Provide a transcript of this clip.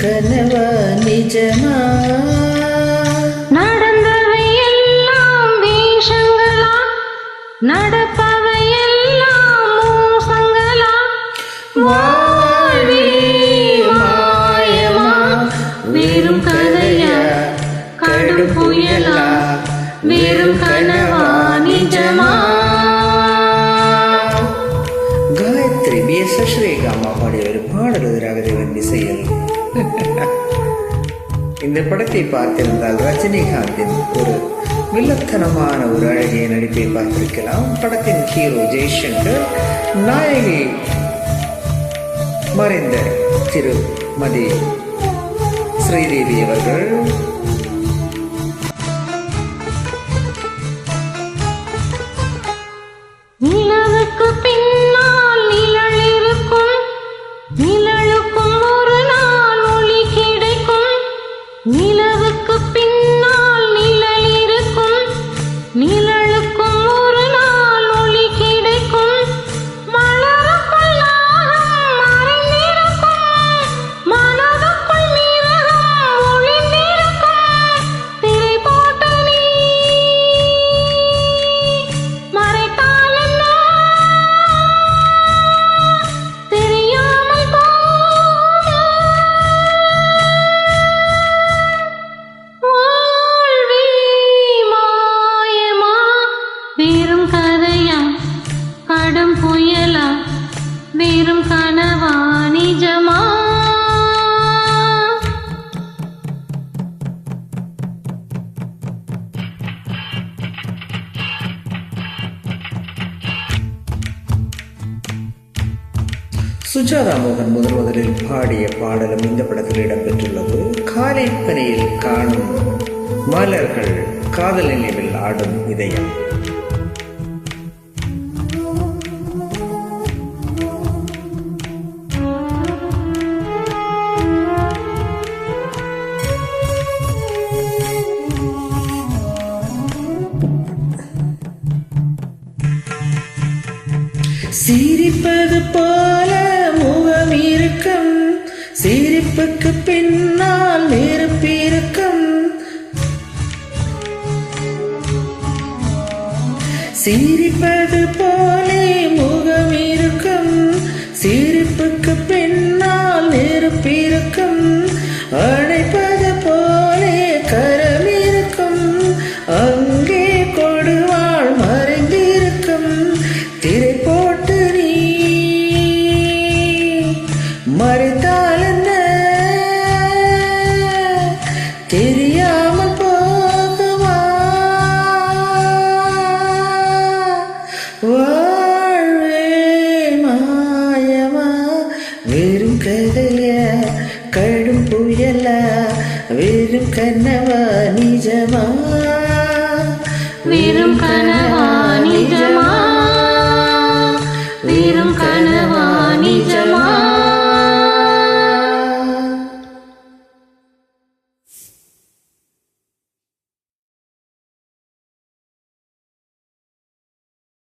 கனவா நிஜமா? நடந்தவை எல்லாம் வேஷங்களா? நடப்பவை எல்லாம் மோசங்களா வாழ்வே மாயமா? வெறும் கதையா கடும் புயலா? வெறும் கனவா நிஜமா? காயத்ரி பி எஸ் ஸ்ரீகாமா பாடிய ஒரு பாடல் ராகதேவன் இசையில் இந்த படத்தை பார்த்திருந்தால் ரஜினிகாந்தின் ஒரு வில்லத்தனமான ஒரு அழகிய நடிப்பை பார்த்திருக்கலாம். படத்தின் ஹீரோ ஜெய்சங்கர் நாயகி மறைந்த திருமதி ஸ்ரீதேவி அவர்கள் கடும் புயலா வெறும் கனவா நிஜமா? சுஜாதா மோகன் முதல் முதலில் பாடிய பாடலும் இந்த படத்தில் இடம்பெற்றுள்ளது. காலைப்பனையில் காணும் மலர்கள் காதல் நினைவில் ஆடும் இதயம். சிரிப்பது போல முகம் இருக்கும். சிரிப்புக்கு பின்னால் நெருப்பிருக்கும் சிரிப்பது போலே முகம் இருக்கும். மறைத்தால் என்ன? தெரியாமல் போகுமா? வாழ்வே மாயமா? வெறும் கதைய கடும் புயல? வெறும் கனவா? நிஜமா? வெறும் கனவா?